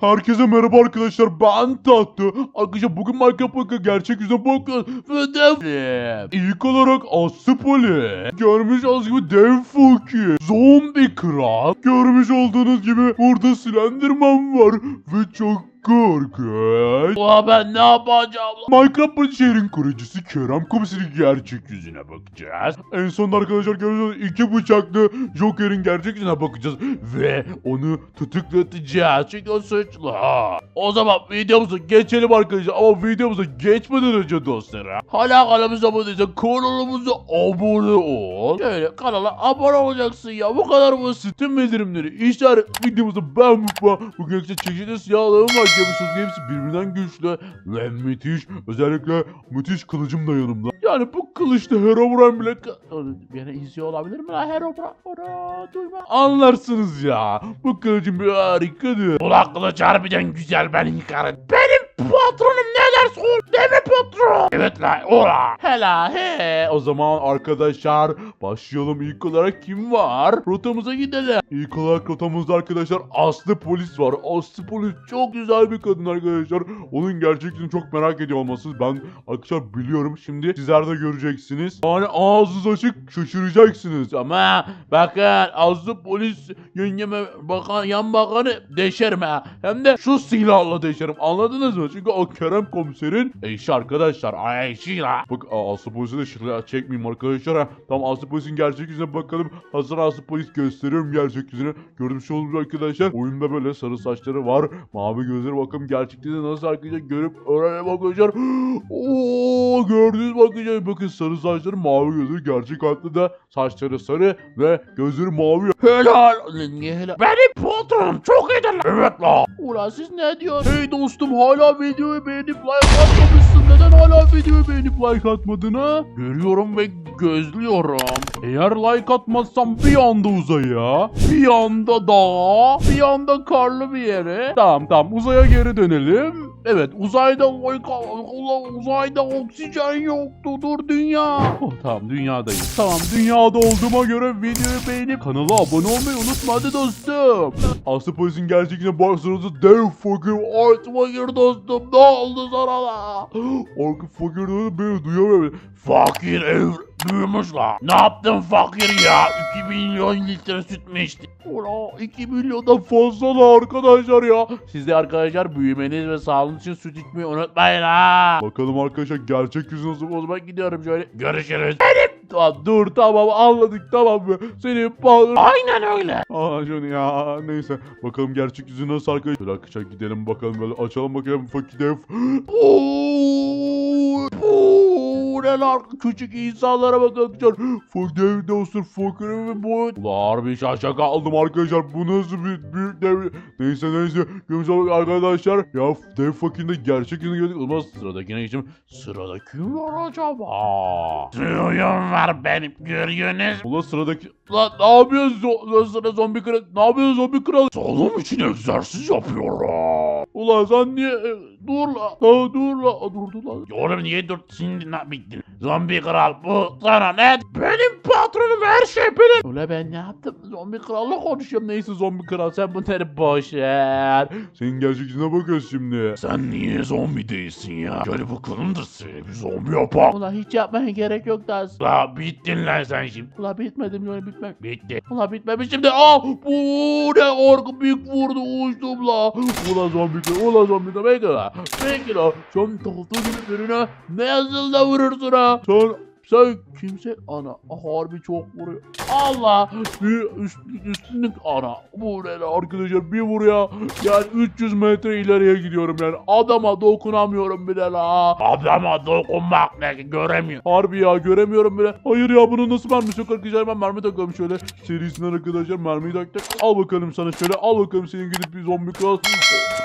Herkese merhaba arkadaşlar ben Tatlı. Arkadaşlar bugün Minecraft Park'a gerçek yüzüne bakın. Ve dev. İlk olarak Aslı Poli. Görmüş olduğunuz gibi dev Fuki. Zombi Kral. Görmüş olduğunuz gibi burada Slenderman var. Ve çok korkunç. Ulan ben ne yapacağım? Minecraft şehrin kurucusu Kerem Komiser'in gerçek yüzüne bakacağız. En son arkadaşlar görüyorsunuz iki bıçaklı Joker'in gerçek yüzüne bakacağız. Ve onu tutuklatacağız. Çünkü o suçlu. O zaman videomuza geçelim arkadaşlar. Ama videomuza geçmeden önce dostlara. Hala kanalımıza abone değilsen kanalımıza abone ol. Şöyle kanala abone olacaksın ya. Bu kadar basit. Tüm bildirimleri işaret videomuza ben mutlu. Bugün işte çeşitli silahlarım var. Ki hepsi birbirinden güçlü ve müthiş. Özellikle müthiş kılıcım da yanımda. Yani bu kılıçta Herobrine bile... Yani izliyor olabilir mi lan Herobrine? Duyma. Anlarsınız ya. Bu kılıcım bir harikadır. Ulan kılıç harbiden güzel ben inkarım. Benim patronum mi patron? Evet lan ula. Hela he. O zaman arkadaşlar başlayalım. İlk olarak kim var? Rotamıza gidelim. İlk olarak rotamızda arkadaşlar Aslı Polis var. Aslı Polis çok güzel bir kadın arkadaşlar. Onun gerçek yüzünü çok merak ediyor olmasınız. Ben arkadaşlar biliyorum. Şimdi sizler de göreceksiniz. Yani ağzınız açık şaşıracaksınız. Ama bakın Aslı Polis yengeme bakan yan bakanı deşerim ha. Hem de şu silahla deşerim. Anladınız mı? Çünkü o Kerem komiserin eşi arkadaşlar. Ay eşi la. Bak Aslı Polis'e de şırla çekmeyeyim arkadaşlar ha. Tamam Aslı Polis'in gerçek yüzüne bakalım. Hazır Aslı Polis gösteriyorum gerçek yüzünü. Görmüş oldunuz arkadaşlar. Oyunda böyle sarı saçları var. Mavi gözleri bakalım gerçekten de nasıl arkadaşlar görüp öğrenelim arkadaşlar. Oo gördünüz arkadaşlar. Bakın sarı saçları mavi gözleri. Gerçek hayatta da saçları sarı ve gözleri mavi. Helal. Niye helal? Benim patronum çok lan. Evet lan. Ulan siz ne diyorsunuz? Hey dostum hala videoyu beğenip like atmamışsın. Neden hala videoyu beğenip like atmadın ha? Görüyorum ve gözlüyorum. Eğer like atmazsam bir anda uzaya, bir anda dağa, bir anda karlı bir yere. Tamam tamam uzaya geri dönelim. Evet uzayda uzayda oksijen yoktu dur dünya. Oh, tamam dünyadayım. Tamam dünyada olduğuma göre videoyu beğenip kanala abone olmayı unutma hadi dostum. Aslı polisin gerçekten baksanıza dev fakir art fakir dostum ne oldu sana la? Arka fakir dedi beni duyamıyor. Fakir ev büyümüş la. Ne yaptın fakir ya? 2 milyon litre süt mü içtin? Ulan 2 milyondan fazla la arkadaşlar ya. Siz de arkadaşlar büyümeniz ve sağlığınız için süt içmeyi unutmayın ha. Bakalım arkadaşlar gerçek yüzü nasıl o zaman gidiyorum şöyle. Görüşürüz. Tamam dur tamam anladık tamam mı? Senin patron... Aynen öyle. Aa şunu ya neyse bakalım gerçek yüzü nasıl arkadaşlar. Arkadaşlar gidelim bakalım böyle açalım bakalım fakir dev. Oo, ne lan küçük insanlara bakın arkadaşlar. Fakir dev dostum fakir ve boyut. Ulan harbi şaşa kaldım arkadaşlar bu nasıl bir büyük dev. Neyse neyse görmüş olduk arkadaşlar. Ya dev fakirin de gerçek yüzünü gördük. O zaman sıradakine geçelim. Sırada kim var acaba? Suyum var benim görüyorsunuz. Ulan sıradaki... Lan ne yapıyorsun? Zo- sıra zombi kral. Ne yapıyorsun zombi kral? Solum için egzersiz yapıyorum. Ulan sen niye... e, Dur la. Ha, dur la. Durdu lan. Oğlum niye dur şimdi ne? Zombi kral bu sana ne? Benim patronum her şey benim. Ulan ben ne yaptım? Zombi kralla konuşuyorum. Neyse zombi kral sen bunları boş ver. Senin gerçek yüzüne bakıyoruz şimdi. Sen niye zombi değilsin ya? Gel bakalım da seni bir zombi yapalım. Ulan hiç yapmaya gerek yok da. La bittin lan sen şimdi. Ulan bitmedim yani bitmek. Bitti. Ulan bitmemişim de. Aa bu ne orku büyük vurdu uçtum la. Ulan zombi kral. Ulan zombi kral. Bekle la. Bekle la. Sen tahta gibi birine ne yazıl da vurursun ha. Sen sen kimse ana harbi çok vuruyor. Allah bir üstlük üstünlük ana bu ne arkadaşlar bir vuruyor yani 300 metre ileriye gidiyorum yani adama dokunamıyorum bile la. Adama dokunmak ne göremiyor. Harbi ya göremiyorum bile. Hayır ya bunu nasıl mermisi yok arkadaşlar ben mermi takıyorum şöyle serisinden arkadaşlar mermiyi taktık. Al bakalım sana şöyle al bakalım senin gidip bir zombi kral.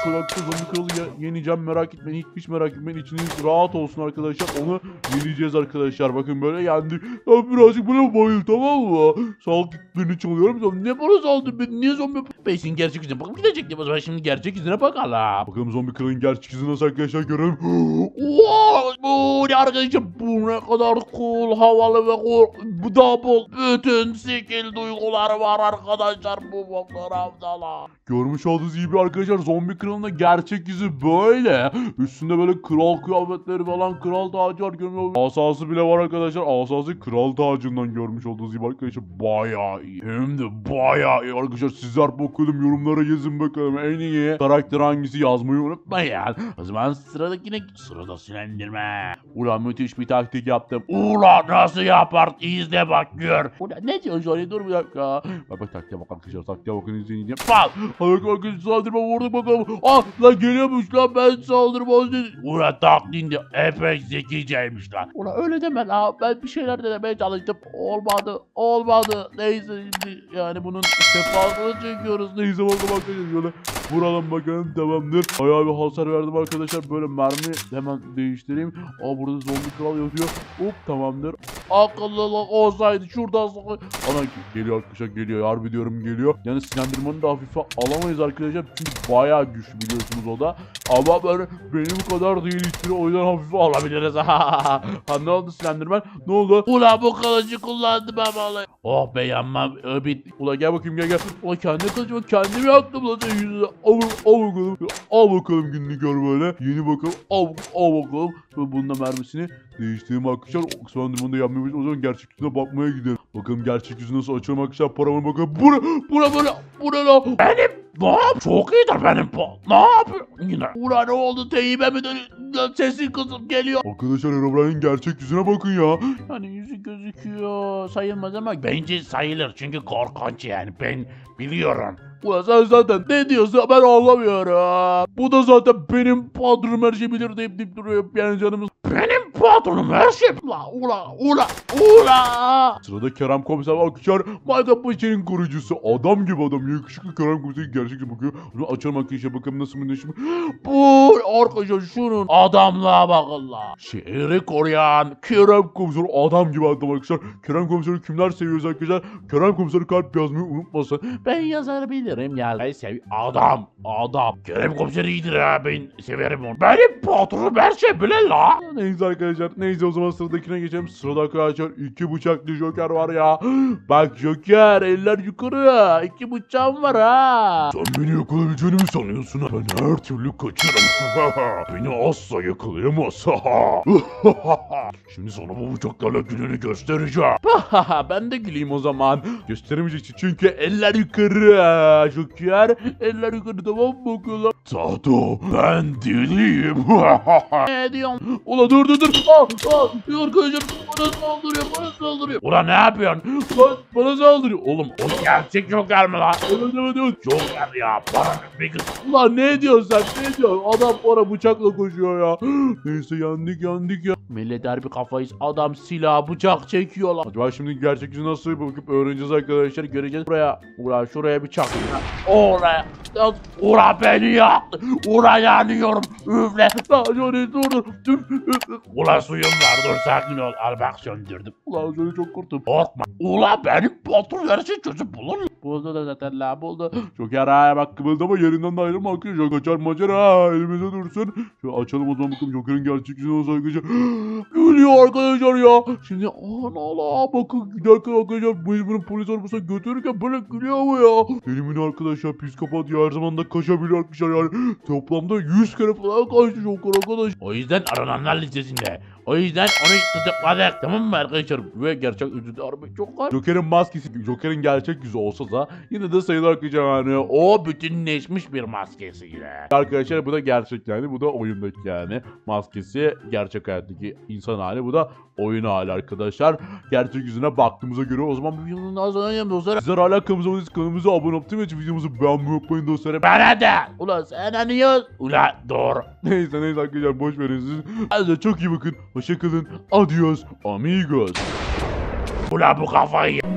Kulakta zombi kralı ye- yeneceğim merak etmeyin hiç, hiç merak etmeyin içiniz rahat olsun arkadaşlar onu yeneceğiz arkadaşlar bakın böyle yendi. Ya birazcık böyle bayıl tamam mı? Sal beni çalıyorum. Sen ne bana saldın beni? Niye zombi? Ben gerçek yüzüne bakıp gidecektim o zaman şimdi gerçek yüzüne bakalım. Bakalım zombi kralın gerçek yüzü nasıl arkadaşlar görelim. Bu ne arkadaşlar bu ne kadar cool, havalı ve cool. Bu double. Bütün skill duyguları var arkadaşlar bu fotoğrafta la. Görmüş olduğunuz gibi arkadaşlar zombi kralın da gerçek yüzü böyle. Üstünde böyle kral kıyafetleri falan kral tacı var görmüyor? Asası bile var arkadaşlar. Asası kral tacından görmüş olduğunuz gibi arkadaşlar bayağı iyi. Hem de bayağı iyi arkadaşlar. Sizler bakalım yorumlara yazın bakalım en iyi karakter hangisi yazmayı unutmayın. O zaman sıradakine sırada silendirme. Ulan müthiş bir taktik yaptım. Ulan nasıl yapar izle bak gör. Ulan ne diyorsun şöyle dur bir dakika. Bak bak taktiğe bak arkadaşlar taktiğe bakın izleyin. Bak. Bakın saldırma vurduk bakalım. Ah lan geliyormuş lan ben saldırmaz dedim. Ulan taktiğin de epey zekiceymiş lan. Ulan öyle deme la. Ben bir şeyler denemeye çalıştım. Olmadı. Olmadı. Neyse şimdi yani bunun sefasını çekiyoruz. Neyse bakalım arkadaşlar. Şöyle vuralım bakalım tamamdır. Bayağı bir hasar verdim arkadaşlar. Böyle mermi hemen değiştireyim. Aa burada zombi kral yazıyor. Hop tamamdır. Akıllılık olsaydı şuradan sonra. Ana geliyor arkadaşlar geliyor. Harbi diyorum geliyor. Yani sinirlendirmanı da hafife alamayız arkadaşlar. Çünkü bayağı güçlü biliyorsunuz o da. Ama böyle benim kadar değil hiçbiri o yüzden hafife alabiliriz. ha ne oldu sinirlendirmen? Ne oldu? Ulan bu kılıcı kullandım vallahi. Oh be yanmam bit. Ulan gel bakayım gel gel. Ulan kendi kılıcıma kendim yaktım lan yüzüne. Al, al bakalım. Al bakalım gününü gör böyle. Yeni bakalım. Al, al bakalım. Ve bunun da mermisini değiştireyim arkadaşlar. Sanırım bunu da yapmıyormuş. O zaman gerçek yüzüne bakmaya gidelim. Bakalım gerçek yüzü nasıl açalım arkadaşlar. Paramı bakalım. Bu ne? Bu ne böyle? Bu ne lan? Benim yap? Çok iyidir benim bu. Ne yapıyor? Yine. Ulan ne oldu? Teyime mi dönüyor? Sesin kızım geliyor. Arkadaşlar Herobrine'in gerçek yüzüne bakın ya. Hani yüzü gözüküyor sayılmaz ama bence sayılır çünkü korkunç yani ben biliyorum. Ulan sen zaten ne diyorsun ben anlamıyorum. Bu da zaten benim patronum her şeyi bilir deyip deyip duruyor. Yani canımız. Benim patronum her şey. Ula ula ula ula. Sırada Kerem Komiser. Arkadaşlar Michael Paşa'nın koruyucusu. Adam gibi adam. Yakışıklı Kerem Komiser gerçekten bakıyor. Bunu açalım arkadaşlar bakalım nasıl mı neşim. Bu arkadaşlar şunun adamlığa bakın la. Şehri koruyan Kerem Komiser adam gibi adam arkadaşlar. Kerem Komiser'i kimler seviyoruz arkadaşlar? Kerem Komiser'i kalp yazmayı unutmasın. Ben yazabilirim ya. Ben sev adam adam. Kerem komiser iyidir ha ben severim onu. Benim patronum her şey bile la. Neyse arkadaşlar neyse o zaman sıradakine geçelim. Sırada arkadaşlar iki bıçaklı Joker var ya. Bak Joker eller yukarı. İki bıçağım var ha. Sen beni yakalayabileceğini mi sanıyorsun? Ben her türlü kaçarım. beni asla yakalayamaz. Şimdi sana bu bıçaklarla gününü göstereceğim. ben de güleyim o zaman. Gösteremeyeceksin çünkü eller yukarı. Joker eller yukarı tamam mı bakıyorlar? Tato ben deliyim. Ne diyorsun? Ulan dur dur dur. Aa, aa, arkadaşlar bana saldırıyor bana saldırıyor. Ulan ne yapıyorsun? Lan bana saldırıyor. Oğlum O gerçek Joker mi lan? Evet evet evet. Joker ya bana bir kız. Ulan ne diyorsun sen ne diyorsun? Adam bana bıçakla koşuyor ya. Neyse yandık yandık ya. Millet harbi kafayız. Adam silah bıçak çekiyor lan. Acaba şimdi gerçek yüzü nasıl bakıp öğreneceğiz arkadaşlar göreceğiz. Buraya ulan şuraya bir çak. Oraya. Ura beni yaktı. Ura yanıyorum. Üfle. Lan şöyle dur dur. Dur. Ula suyum var dur sakin ol. Al bak söndürdüm. Ulan şöyle çok korktum. Korkma. Ula benim patron her şey çözüp bulur. Buldu da zaten la buldu. Joker ha bak kımıldama yerinden de ayrılma. Kaçar maçar ha elimize dursun. Şöyle açalım o zaman bakalım Joker'in gerçek yüzünü nasıl arkadaşlar. Gülüyor arkadaşlar ya. Şimdi ana la bakın giderken arkadaşlar biz bunu polis arabasına götürürken böyle gülüyor mu ya? Elimin arkadaşlar psikopat ya her zaman da kaçabiliyor arkadaşlar yani. Toplamda 100 kere falan kaçtı Joker arkadaş. O yüzden arananlar listesinde. O yüzden onu tutukladık. Tamam mı arkadaşlar? Ve gerçek yüzü de harbi çok var. Joker'in maskesi, Joker'in gerçek yüzü olsa da yine de arkadaşlar yani. O bütünleşmiş bir maskesiyle. Arkadaşlar bu da gerçek yani bu da oyundaki yani maskesi gerçek hayattaki insan hali bu da oyun hali arkadaşlar. Gerçek yüzüne baktığımıza göre o zaman bir videonun daha sonra yanım dostlar. Sizler hala kanalımıza kanalımıza abone olup ve videomuzu beğenmeyi unutmayın dostlar. Bana da. Ula sen anıyorsun. Ula doğru. Neyse neyse arkadaşlar boş verin siz. Kendinize çok iyi bakın. Hoşçakalın. Adios amigos. Ula bu kafayı.